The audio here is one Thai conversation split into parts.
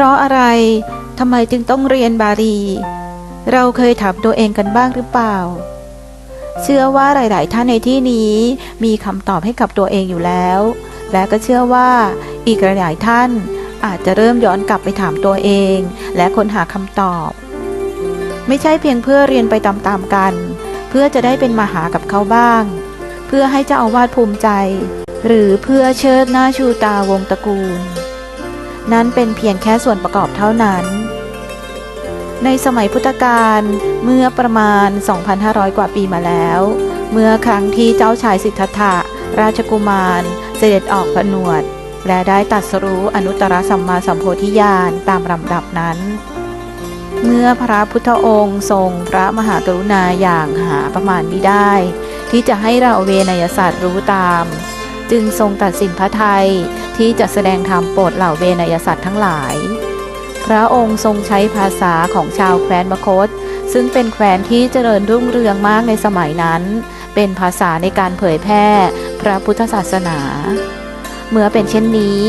เพราะอะไรทำไมจึงต้องเรียนบาลี เราเคยถามตัวเองกันบ้างหรือเปล่า เชื่อว่าหลาย ๆ ท่านในที่นี้มีคำตอบให้กับตัวเองอยู่แล้ว และก็เชื่อว่าอีกหลาย ๆ ท่านอาจจะเริ่มย้อนกลับไปถามตัวเอง และค้นหาคำตอบ ไม่ใช่เพียงเพื่อเรียนไปตามๆกัน เพื่อจะได้เป็นมหากับเขาบ้าง เพื่อให้เจ้าอาวาสภูมิใจ หรือเพื่อเชิดหน้าชูตาวงตระกูล นั้นเป็นเพียงแค่ส่วนประกอบเท่านั้น ในสมัยพุทธกาลเมื่อประมาณ 2,500 กว่าปีมาแล้ว เมื่อครั้งที่เจ้าชายสิทธัตถะราชกุมารเสด็จออกผนวด และได้ตัดสรู้อนุตตรสัมมาสัมโพธิญาณตามลำดับนั้น เมื่อพระพุทธองค์ทรงพระมหากรุณาอย่างหาประมาณมิได้ ที่จะให้เราเวนยศาสตร์รู้ตาม จึงทรงตัดสินพระไทย ที่จะแสดงธรรมโปรดเหล่าเวนยสัตว์ทั้งหลาย พระองค์ทรงใช้ภาษาของชาวแคว้นมคต ซึ่งเป็นแคว้นที่เจริญรุ่งเรืองมากในสมัยนั้น เป็นภาษาในการเผยแพร่พระพุทธศาสนา เมื่อเป็นเช่นนี้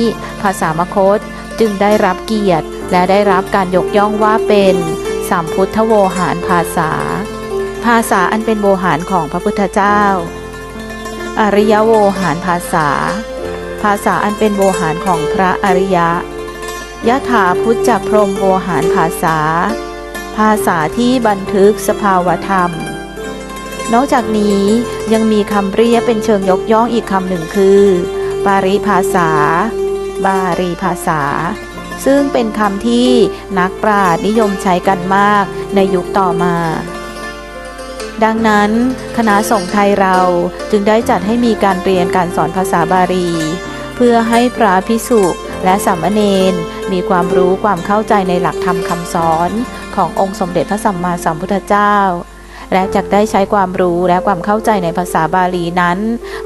ภาษามคตจึงได้รับเกียรติ และได้รับการยกย่องว่าเป็นสัมพุทธโวหารภาษา ภาษาอันเป็นโวหารของพระพุทธเจ้า อริยโวหารภาษา ภาษาอันเป็นโวหารของพระอริยะยะถาพุทธพรมโวหารภาษา ภาษาที่บันทึกสภาวธรรม นอกจากนี้ยังมีคำเรียกเป็นเชิงยกย่องอีกคำหนึ่งคือ ปาริภาษา บารีภาษา ซึ่งเป็นคำที่นักปราชญ์นิยมใช้กันมากในยุคต่อมา ดังนั้นคณะสงฆ์ไทยเราจึงได้จัดให้มีการเรียนการสอนภาษาบาลี เพื่อให้พระพิสุและสามเณรมีความรู้ความเข้าใจในหลักธรรมคำสอนขององค์สมเด็จพระสัมมาสัมพุทธเจ้า และจักได้ใช้ความรู้และความเข้าใจในภาษาบาลีนั้น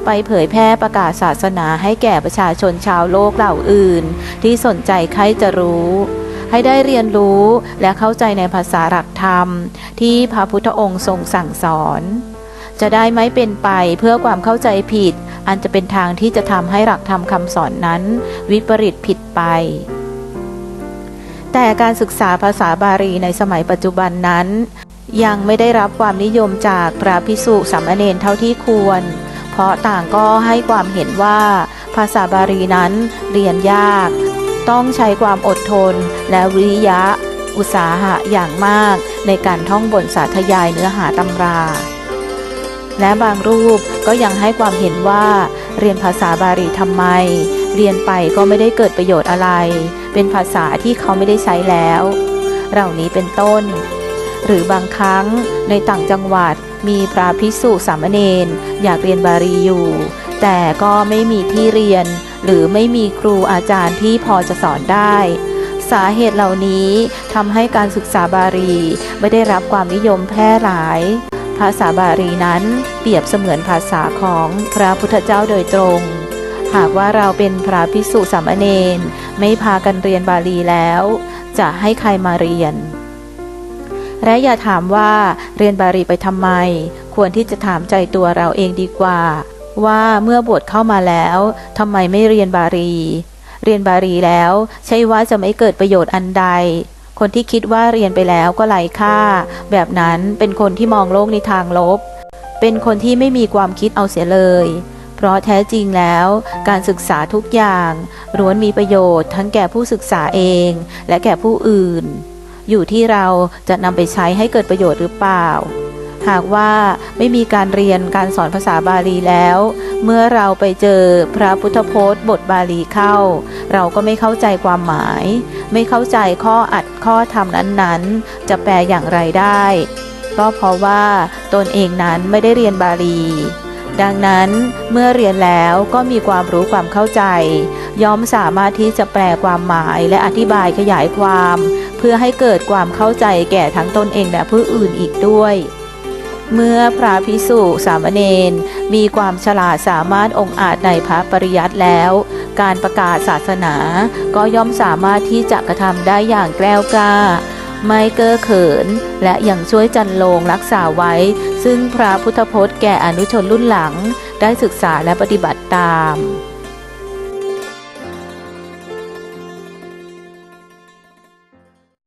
ไปเผยแพร่ประกาศศาสนาให้แก่ประชาชนชาวโลกเหล่าอื่น ที่สนใจใครจะรู้ ให้ได้เรียนรู้และเข้าใจในภาษาหลักธรรม ที่พระพุทธองค์ทรงสั่งสอน จะได้ไม่เป็นไปเพื่อความเข้าใจผิด อันจะเป็นทางที่จะทำให้หลักธรรมคำสอนนั้น วิปริตผิดไปแต่การศึกษาภาษาบาลีในสมัยปัจจุบันนั้น ยังไม่ได้รับความนิยมจากพระพิสุสามเณรเท่าที่ควร เพราะต่างก็ให้ความเห็นว่า ภาษาบาลีนั้นเรียนยาก ต้องใช้ความอดทน และวิริยะ อุตสาหะอย่างมากในการท่องบนสาธยายเนื้อหาตำรา และบางรูปก็ยังให้ความเห็นว่า เรียนภาษาบาลีทำไม เรียนไปก็ไม่ได้เกิดประโยชน์อะไร เป็นภาษาที่เขาไม่ได้ใช้แล้ว เหล่านี้เป็นต้น หรือบางครั้งในต่างจังหวัดมีพระภิกษุสามเณรอยากเรียนบาลีอยู่ แต่ก็ไม่มีที่เรียน หรือไม่มีครูอาจารย์ที่พอจะสอนได้ สาเหตุเหล่านี้ทำให้การศึกษาบาลีไม่ได้รับความนิยมแพร่หลาย ภาษาบาลีนั้นเปรียบเสมือนภาษาของพระพุทธเจ้าโดยตรง หากว่าเราเป็นพระภิกษุสามเณรไม่พากันเรียนบาลีแล้ว จะให้ใครมาเรียนและอย่าถามว่าเรียนบาลีไปทำไม ควรที่จะถามใจตัวเราเองดีกว่า ว่าเมื่อบวชเข้ามาแล้วทำไมไม่เรียนบาลี เรียนบาลีแล้ว ใช่ว่าจะไม่เกิดประโยชน์อันใด คนที่คิดว่าเรียนไปแล้วก็ไร้ค่า แบบนั้นเป็นคนที่มองโลกในทางลบ เป็นคนที่ไม่มีความคิดเอาเสียเลย เพราะแท้จริงแล้วการศึกษาทุกอย่างล้วนมีประโยชน์ทั้งแก่ผู้ศึกษาเองและแก่ผู้อื่น อยู่ที่เราจะนำไปใช้ให้เกิดประโยชน์หรือเปล่า หากว่าไม่มีการเรียนการสอนภาษาบาลีแล้ว เมื่อเราไปเจอพระพุทธพจน์ บทบาลีเข้า เราก็ไม่เข้าใจความหมาย ไม่เข้าใจข้ออัดข้อธรรมนั้นๆ จะแปลอย่างไรได้ ก็เพราะว่าตนเองนั้นไม่ได้เรียนบาลี ดังนั้นเมื่อเรียนแล้วก็มีความรู้ความเข้าใจ ย่อมสามารถที่จะแปลความหมายและอธิบายขยายความ เพื่อให้เกิดความเข้าใจแก่ทั้งตนเองและผู้อื่นอีกด้วย เมื่อพระพิสุสามเณรมีความฉลาดสามารถองอาจในพระปริยัติแล้ว การประกาศศาสนาก็ย่อมสามารถที่จะกระทำได้อย่างแกล้วกล้า ไม่เก้อเขิน และยังช่วยจันโลงรักษาไว้ ซึ่งพระพุทธพจน์แก่อนุชนรุ่นหลัง ได้ศึกษาและปฏิบัติตาม